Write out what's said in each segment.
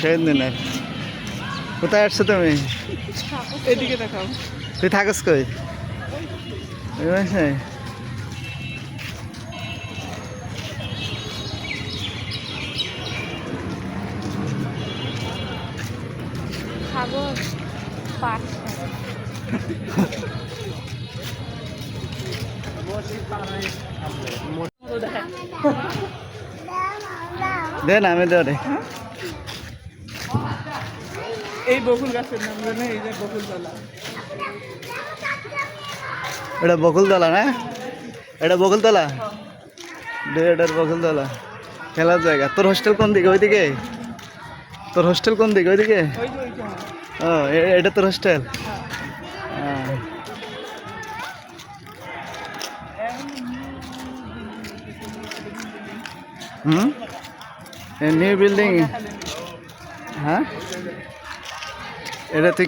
শহীদ মিনার কোথায় আসছো তুমি? এদিকে দেখাও। তুই থাকস কই? দে না আমি দে। এই বকুল গাছের নাম জানে? এই যে বকুল তলা। এটা বকুলতলা না? এটা বকুলতলা এটার বকুলতলা খেলার জায়গা। তোর হোস্টেল কোন দিকে? ওইদিকে? তোর হোস্টেল কোন দিকে? ওইদিকে? ও এটা তোর হোস্টেল হ্যাঁ। হুম? নিউ বিল্ডিং হ্যাঁ? এটা তুই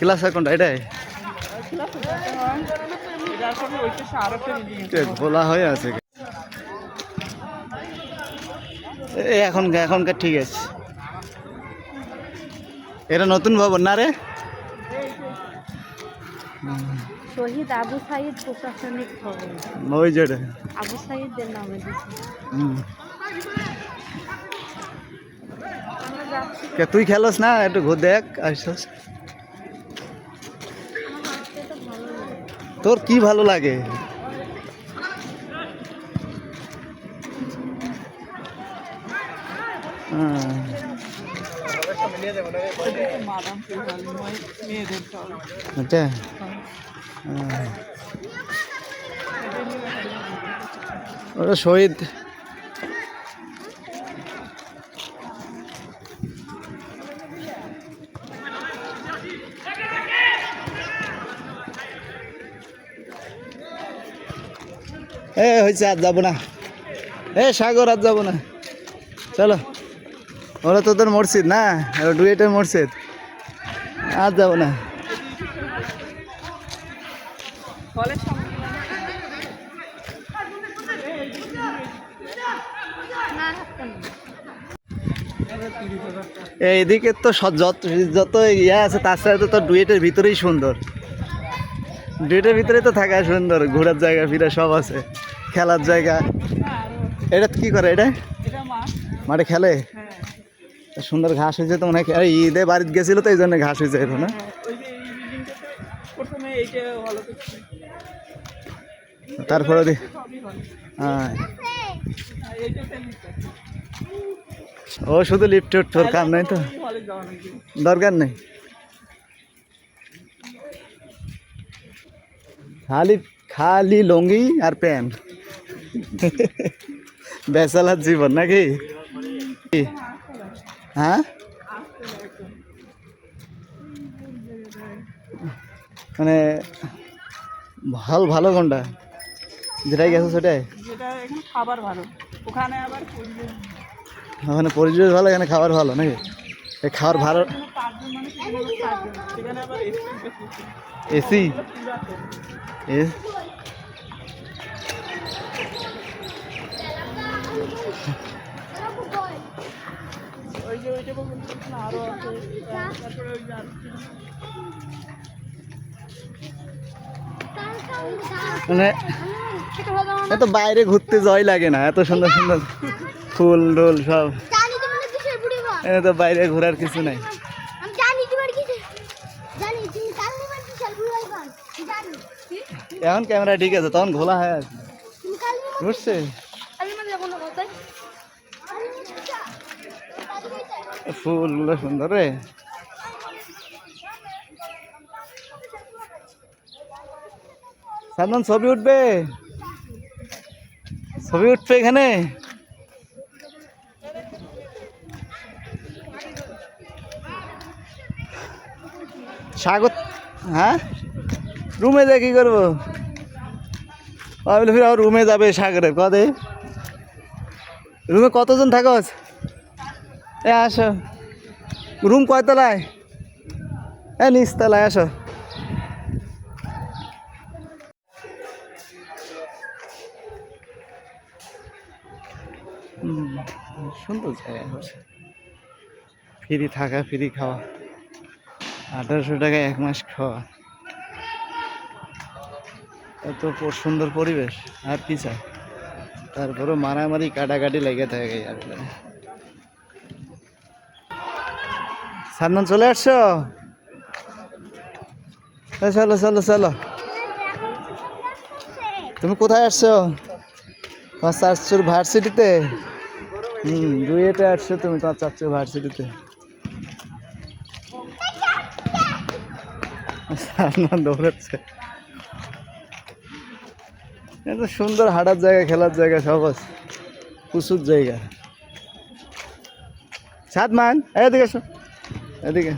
ক্লাস কোনটা? এটাই? হয় খোলা হয়ে আছে এ এখন এখনকার ঠিক আছে। এটা নতুন ভবন না রে? শহীদ আবু সাইদ প্রশাসনিক ভবন। ওই যেটা আবু সাইদের নামে হুম। কে, তুই খেলোস না? একটু ঘুর দেখ আসছস তোর কি ভালো লাগে? এটা হ্যাঁ। ওটা শহীদ। এ হয়েছে আর যাব না। এ, সাগর আর যাব না। চলো। ওরা তোদের মসজিদ না? ওরা ডুয়েটের মসজিদ আর যাব না। এইদিকে তো যত যত ইয়ে আছে, তার সাথে তো ডুয়েটের ভিতরেই সুন্দর। ডুয়েটের ভিতরেই তো থাকা সুন্দর। ঘোরার জায়গা ফিরা সব আছে। খেলার জায়গা। এটা কি করে এটা? মাঠে খেলে? হ্যাঁ। সুন্দর ঘাস হয়েছে তো মনে হয়। ঈদে বাড়িতে গেছিল তো এই জন্য ঘাস হয়েছে এখন। না হ্যাঁ, তারপরে হ্যাঁ। লিখতে ও শুধু লিফট উঠ তোর কাম নাই তো? দরকার নেই? খালি খালি লুঙ্গি আর প্যান্ট। বেসালার জীবন নাকি? হ্যাঁ? মানে ভালো ভালো কোনটা? যেটাই গেছো সেটাই? খাবার ভালো। ওখানে আবার পরিবেশ ওখানে পরিবেশ ভালো এখানে খাবার ভালো নাকি? এই খাবার ভালো এখানে পাঁচজন মানুষ এখানে আবার চারজন সেখানে আবার এসি এসি এ মানে এত বাইরে ঘুরতে জয় লাগে না, এত সুন্দর সুন্দর ফুল ডোল সব। এখানে তো বাইরে ঘোরার কিছু নাই। এখন ক্যামেরা ঠিক আছে, তখন ঘোলা হয়ে বুঝছে ফুলগুলো সুন্দর রে। সাদমান ছবি উঠবে? ছবি উঠবে এখানে? স্বাগত হ্যাঁ? রুমে যা কি করব? ভাবলে ফির রুমে যাবে সাগরের কদে। রুমে কতজন থাকস এ, আসো। রুম কয়তলায় এ নিচতলায় আসো। সুন্দর জায়গা ফ্রি থাকা, ফ্রি খাওয়া। আঠারোশো টাকা এক মাস খাওয়া। এত সুন্দর পরিবেশ। আর কি চাই? তারপরে মারামারি, কাটাকাটি লেগে থাকে। আর সান্নান চলে আসছো? চলো চলো চলো। তুমি কোথায় আসছো? তোমার চারশোর ভার্সিটিতে? হুম, দুইয়েতে আসছো তুমি, তোমার চারশোর ভার্সিটিতে। সান্নান দৌড়াচ্ছে। সুন্দর হাঁটার জায়গা, খেলার জায়গা আছে। প্রচুর জায়গা। সাত মান এদিকে এসো। এদিকে।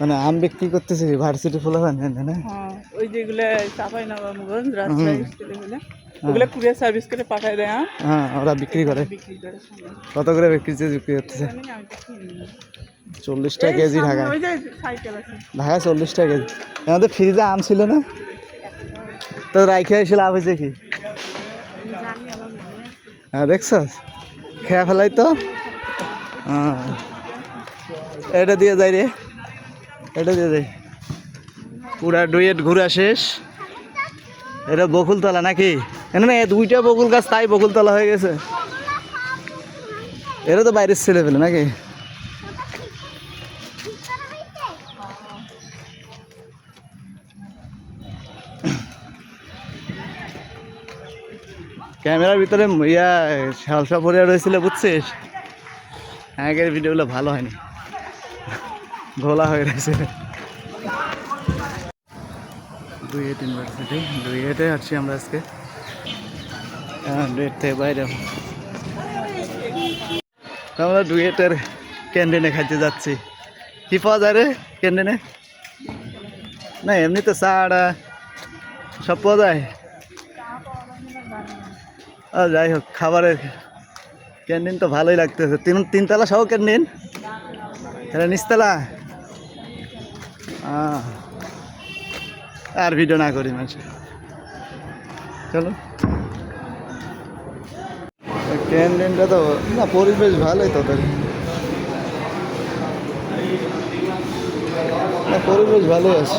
মানে আম বিক্রি করতেছি ভার্সিটি ফুলা না? হ্যাঁ ওই যেগুলো চাপাই নবাবগঞ্জ রাজশাহী স্কুলে ওগুলো কুরিয়ার সার্ভিস করে পাঠায় দেয় হ্যাঁ? হ্যাঁ ওরা বিক্রি করে। কত করে বিক্রি বিক্রি করতেছে। চল্লিশ টাকা কেজি আছে। ঢাকায় চল্লিশ টাকা কেজি। আমাদের ফ্রিজে আম ছিল না? তো রাইখে এসে লাভ হয়েছে কি? হ্যাঁ দেখছ? খেয়া ফেলাই তো? হ্যাঁ এটা দিয়ে যাই রে। এটা দিয়ে যাই। পুরা ডুয়েট ঘুরা শেষ। এটা বকুলতলা নাকি? না, এ দুইটা বকুল গাছ, তাই বকুলতলা হয়ে গেছে। এটা তো বাইরের ছেলে পেলে নাকি? ক্যামেরার ভিতরে ইয়া সালসা পরিয়া রয়েছিল, বুঝছিস? আগের ভিডিওগুলো ভালো হয়নি। ঘোলা হয়ে রয়েছে। দুই এট ইউনিভার্সিটি দুই এটে আসছি আমরা আজকে। ডুয়েট থেকে বাইরে। আমরা ডুয়েটের ক্যান্টিনে খাইতে যাচ্ছি। কি পাওয়া যায় রে ক্যান্টিনে? না এমনি তো চা সব পাওয়া যায়? যাই হোক, খাবারের ক্যান্টিন তো ভালোই লাগতেছে। তিন তিনতলা সহ ক্যান্টিন। এটা নিচতলা? আহ, আর ভিডিও না করি মানুষ। চলো। ক্যান্টিনটা তো না পরিবেশ ভালোই তোদের না পরিবেশ ভালোই আছে।